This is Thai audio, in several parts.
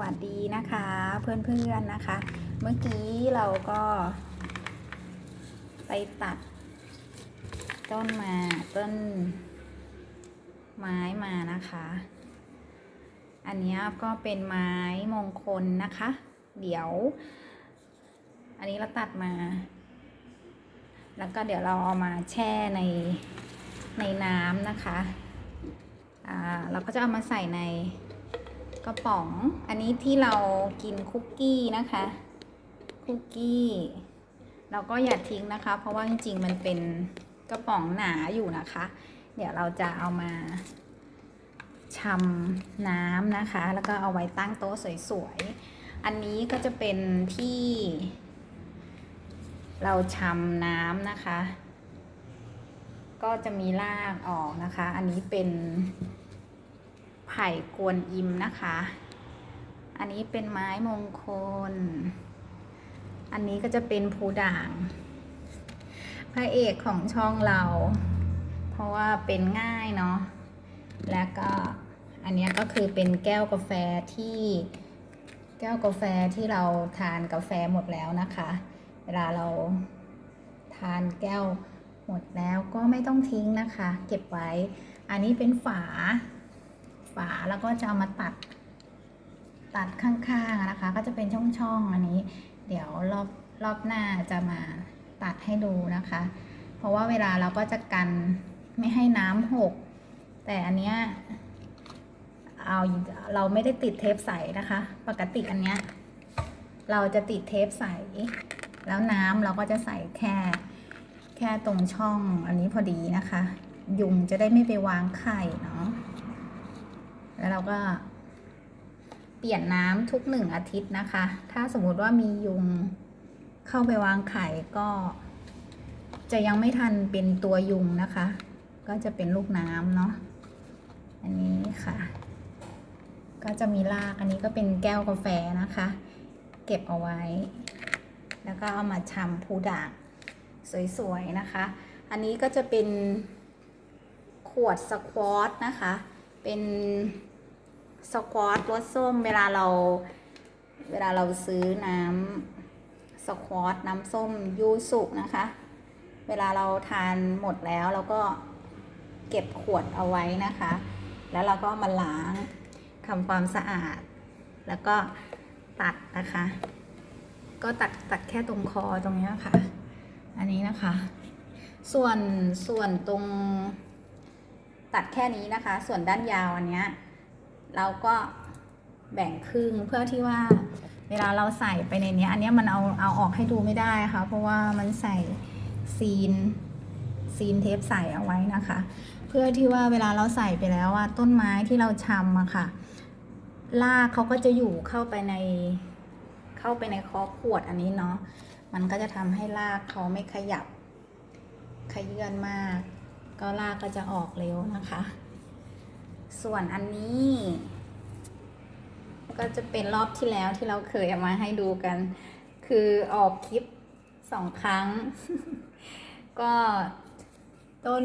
วัสดีนะคะเพื่อนๆนะคะ เมื่อกี้เราก็ ไปตัด ต้นมาต้น ไม้มานะคะ อันนี้ก็เป็นไม้มงคลนะคะ เดี๋ยว อันนี้เราตัดมา แล้วก็เดี๋ยวเราเอามาแช่ในในน้ำนะคะอ่าเราก็จะเอามาใส่ใน กระป๋อง อันนี้ที่เรากินคุกกี้นะคะ คุกกี้ เราก็อย่าทิ้งนะคะ เพราะว่าจริงๆ มันเป็นกระป๋องหนาอยู่นะคะ เดี๋ยวเราจะเอามาชำน้ำนะคะ แล้วก็เอาไว้ตั้งโต๊ะสวยๆ อันนี้ก็จะเป็นที่ เราชำน้ำนะคะ ก็จะมีรากออกนะคะ อันนี้เป็น ไผ่กวนอิมนะคะ อันนี้เป็นไม้มงคล อันนี้ก็จะเป็นภูด่าง พระเอกของช่องเรา เพราะว่าเป็นง่ายเนาะ แล้วก็อันนี้ก็คือเป็นแก้วกาแฟที่แก้วกาแฟที่เราทานกาแฟหมดแล้วนะคะ เวลาเราทานแก้วหมดแล้วก็ไม่ต้องทิ้งนะคะ เก็บไว้ อันนี้เป็นฝา ฝาแล้วก็จะเอามาตัด ตัดข้างๆนะคะ ก็จะเป็นช่องๆอันนี้ เดี๋ยวรอบรอบหน้าจะมาตัดให้ดูนะคะ เพราะว่าเวลาเราก็จะกันไม่ให้น้ำหก แต่อันเนี้ยเอาเราไม่ได้ติดเทปใสนะคะ ปกติอันเนี้ยเราจะติดเทปใส แล้วน้ำเราก็จะใส่แค่ แค่ตรงช่องอันนี้พอดีนะคะ ยุงจะได้ไม่ไปวางไข่เนาะ แล้วเราก็เปลี่ยนน้ำทุกหนึ่งอาทิตย์นะคะ ถ้าสมมุติว่ามียุงเข้าไปวางไข่ก็ จะยังไม่ทันเป็นตัวยุงนะคะ ก็จะเป็นลูกน้ำเนาะอันนี้ค่ะ ก็จะมีรากอันนี้ก็เป็นแก้วกาแฟนะคะ เก็บเอาไว้ แล้วก็เอามาชำพูด่างสวยๆนะคะ อันนี้ก็จะเป็นขวดสควอตนะคะ เป็น สควอตรสส้มเวลาเราเวลาเราซื้อน้ำสควอตน้ำส้มยูสุนะคะ เวลาเราทานหมดแล้วเราก็เก็บขวดเอาไว้นะคะ แล้วเราก็มาล้างทำความสะอาด แล้วก็ตัดนะคะ ก็ตัดตัดแค่ตรงคอตรงนี้ยค่ะ อันนี้นะคะ ส่วนส่วนตรงตัดแค่นี้นะคะ ส่วนด้านยาวอันเนี้ย เราก็แบ่งครึ่งเพื่อที่ว่าเวลาเราใส่ไปในนี้อันนี้มันเอาเอาออกให้ดูไม่ได้ค่ะ เพราะว่ามันใส่ซีนซีนเทปใส่เอาไว้นะคะ เพื่อที่ว่าเวลาเราใส่ไปแล้วอะต้นไม้ที่เราชำอะค่ะรากเขาก็จะอยู่เข้าไปในเข้าไปในคอขวดอันนี้เนาะมันก็จะทำให้รากเขาไม่ขยับขยื่นมาก ก็ลากก็จะออกเร็วนะคะ ส่วนอันนี้ ก็จะเป็นรอบที่แล้วที่เราเคยเอามาให้ดูกัน คือออกคลิปสองครั้ง ก็ต้น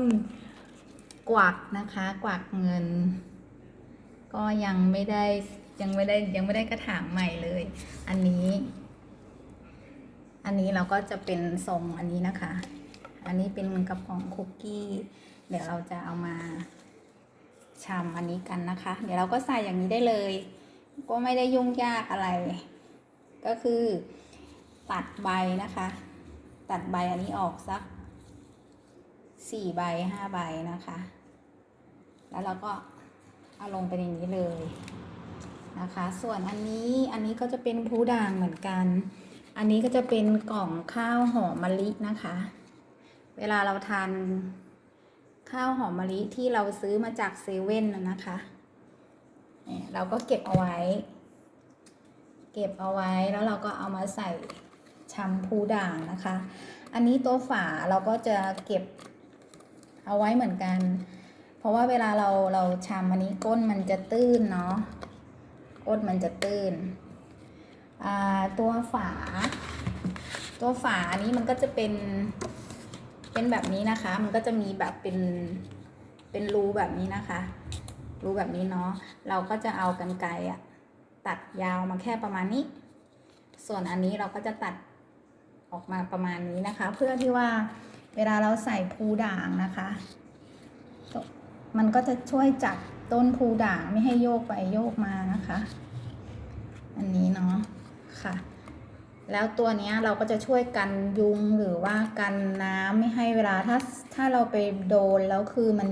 กวักนะคะ กวักเงิน ก็ยังไม่ได้ยังไม่ได้ยังไม่ได้กระถางใหม่เลย อันนี้ อันนี้เราก็จะเป็นทรงอันนี้นะคะ อันนี้เป็นกระป๋องคุกกี้ เดี๋ยวเราจะเอามา ชำอันนี้กันนะคะ เดี๋ยวเราก็ใส่อย่างนี้ได้เลย ก็ไม่ได้ยุ่งยากอะไร ก็คือตัดใบนะคะ ตัดใบอันนี้ออกสักสี่ใบห้าใบนะคะ แล้วเราก็เอาลงไปในนี้เลยนะคะ ส่วนอันนี้อันนี้ก็จะเป็นพูด่างเหมือนกัน อันนี้ก็จะเป็นกล่องข้าวหอมมะลินะคะ เวลาเราทาน ข้าวหอมมะลิที่เราซื้อมาจากเซเว่นนะคะเนี่ยเราก็เก็บเอาไว้ เก็บเอาไว้แล้วเราก็เอามาใส่แชมพูด่างนะคะ อันนี้ตัวฝาเราก็จะเก็บเอาไว้เหมือนกัน เพราะว่าเวลาเราเราชำอันนี้ก้นมันจะตื้นเนาะก้นมันจะตื้นอ่าตัวฝา ตัวฝาอันนี้มันก็จะเป็น เป็นแบบนี้นะคะ มันก็จะมีแบบเป็นเป็นรูแบบนี้นะคะ รูแบบนี้เนาะ เราก็จะเอากันไกรอะตัดยาวมาแค่ประมาณนี้ ส่วนอันนี้เราก็จะตัดออกมาประมาณนี้นะคะ เพื่อที่ว่าเวลาเราใส่ภูด่างนะคะ มันก็จะช่วยจับต้นภูด่างไม่ให้โยกไปโยกมานะคะ อันนี้เนาะค่ะ แล้วตัวนี้เราก็จะช่วยกันยุงหรือว่ากันน้ำไม่ให้เวลาถ้าถ้าเราไปโดนแล้วคือมัน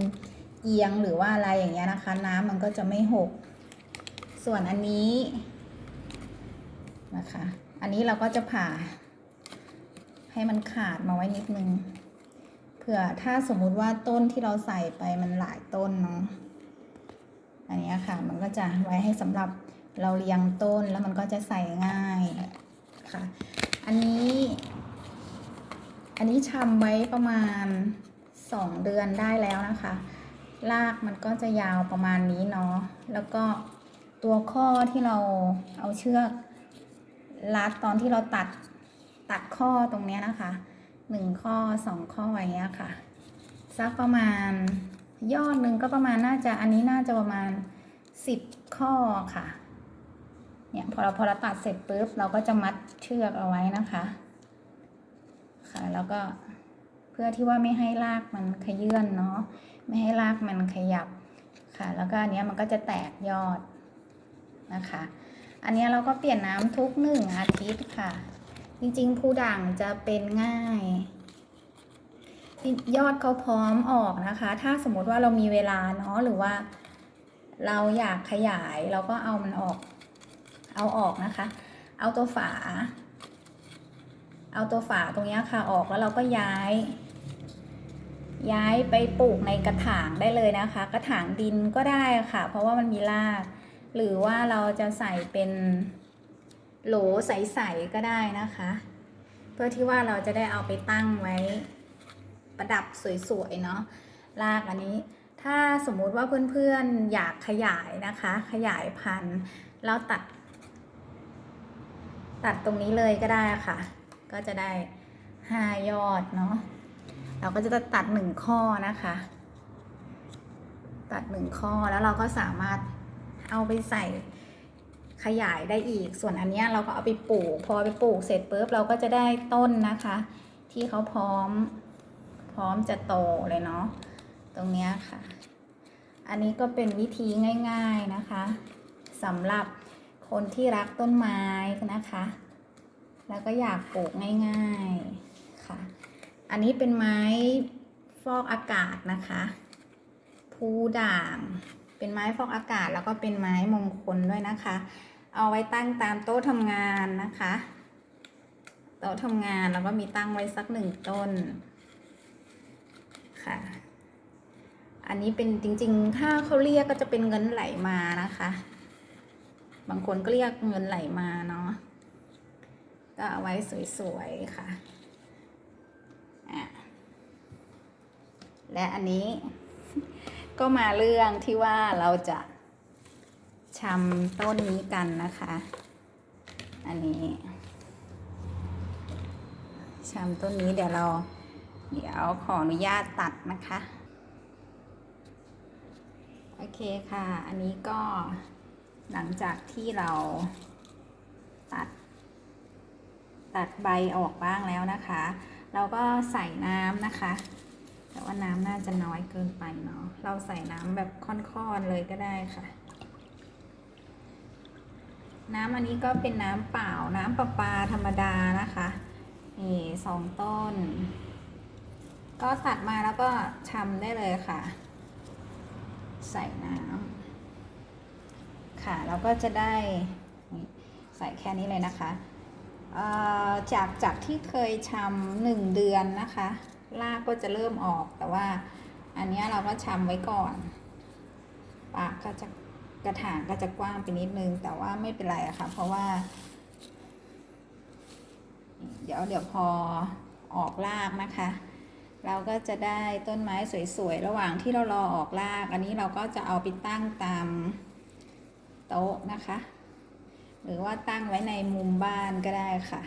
เอียงหรือว่าอะไรอย่างเงี้ยนะคะ น้ำมันก็จะไม่หก ส่วนอันนี้นะคะ อันนี้เราก็จะผ่า ให้มันขาดมาไว้นิดนึงเผื่อถ้าสมมุติว่าต้นที่เราใส่ไปมันหลายต้นเนาะอันนี้ค่ะมันก็จะไว้ให้สำหรับเราเรียงต้นแล้วมันก็จะใส่ง่าย ค่ะ อันนี้ อันนี้ชำไว้ประมาณสองเดือนได้แล้วนะคะรากมันก็จะยาวประมาณนี้เนาะ แล้วก็ตัวข้อที่เราเอาเชือกรัดตอนที่เราตัดตัดข้อตรงเนี้ยนะคะหนึ่งข้อสองข้ออย่างเงี้ยค่ะ สักประมาณยอดหนึ่งก็ประมาณน่าจะอันนี้น่าจะประมาณสิบข้อค่ะ เนี่ยพอเราพอเราตัดเสร็จปุ๊บเราก็จะมัดเชือกเอาไว้นะคะ ค่ะแล้วก็เพื่อที่ว่าไม่ให้รากมันขยื่นเนาะไม่ให้รากมันขยับค่ะ แล้วก็อันเนี้ยมันก็จะแตกยอดนะคะ อันนี้เราก็เปลี่ยนน้ำทุกหนึ่งอาทิตย์ค่ะ จริงๆผู้ด่างจะเป็นง่ายยอดเขาพร้อมออกนะคะ ถ้าสมมติว่าเรามีเวลาเนาะหรือว่า เราอยากขยายเราก็เอามันออก เอาออกนะคะ เอาตัวฝา เอาตัวฝาตรงนี้ค่ะออกแล้วเราก็ย้าย ย้ายไปปลูกในกระถางได้เลยนะคะ กระถางดินก็ได้ค่ะ เพราะว่ามันมีราก หรือว่าเราจะใส่เป็นโหลใสๆก็ได้นะคะ เพื่อที่ว่าเราจะได้เอาไปตั้งไว้ประดับสวยๆเนาะรากอันนี้ ถ้าสมมุติว่าเพื่อนๆอยากขยายนะคะ ขยายพันธุ์เราตัด ตัดตรงนี้เลยก็ได้ค่ะ ก็จะได้ห้ายอดเนาะเราก็จะตัดหนึ่งข้อนะคะ ตัดหนึ่งข้อแล้วเราก็สามารถเอาไปใส่ขยายได้อีก ส่วนอันเนี้ยเราก็เอาไปปลูก พอไปปลูกเสร็จปุ๊บเราก็จะได้ต้นนะคะ ที่เขาพร้อม พร้อมจะโตเลยเนาะตรงเนี้ยค่ะ อันนี้ก็เป็นวิธีง่าย ๆนะคะสำหรับ คนที่รักต้นไม้นะคะ แล้วก็อยากปลูกง่ายๆค่ะ อันนี้เป็นไม้ฟอกอากาศนะคะภูด่าง เป็นไม้ฟอกอากาศแล้วก็เป็นไม้มงคลด้วยนะคะ เอาไว้ตั้งตามโต๊ะทำงานนะคะ โต๊ะทำงานแล้วก็มีตั้งไว้สักหนึ่งต้นค่ะ อันนี้เป็นจริงๆ ถ้าเขาเรียกก็จะเป็นเงินไหลมานะคะ บางคนก็เรียกเงินไหลมาเนาะก็เอาไว้สวยๆค่ะอะ และอันนี้ ก็มาเรื่องที่ว่าเราจะชำต้นนี้กันนะคะ อันนี้ชำต้นนี้เดี๋ยวเรา เดี๋ยวขออนุญาตตัดนะคะ โอเคค่ะ อันนี้ก็ หลังจากที่เราตัด ตัดใบออกบ้างแล้วนะคะ เราก็ใส่น้ำนะคะ แต่ว่าน้ำน่าจะน้อยเกินไปเนาะเราใส่น้ำแบบค่อนๆเลยก็ได้ค่ะ น้ำอันนี้ก็เป็นน้ำเปล่าน้ำประปาธรรมดานะคะนี่สองต้น ก็ตัดมาแล้วก็ชำได้เลยค่ะ ใส่น้ำ ค่ะแล้วก็จะได้ใส่แค่นี้เลยนะคะจากจากที่เคยชำหนึ่งเดือนนะคะรากก็จะเริ่มออกแต่ว่าอันนี้เราก็ชำไว้ก่อน ปากก็จะกระถางก็จะกว้างไปนิดนึง แต่ว่าไม่เป็นไรอะค่ะ เพราะว่า เดี๋ยวเดี๋ยวพอออกรากนะคะ เราก็จะได้ต้นไม้สวยๆ ระหว่างที่เรารอออกราก อันนี้เราก็จะเอาไปตั้งตาม โต๊ะนะคะ หรือว่าตั้งไว้ในมุมบ้านก็ได้ค่ะ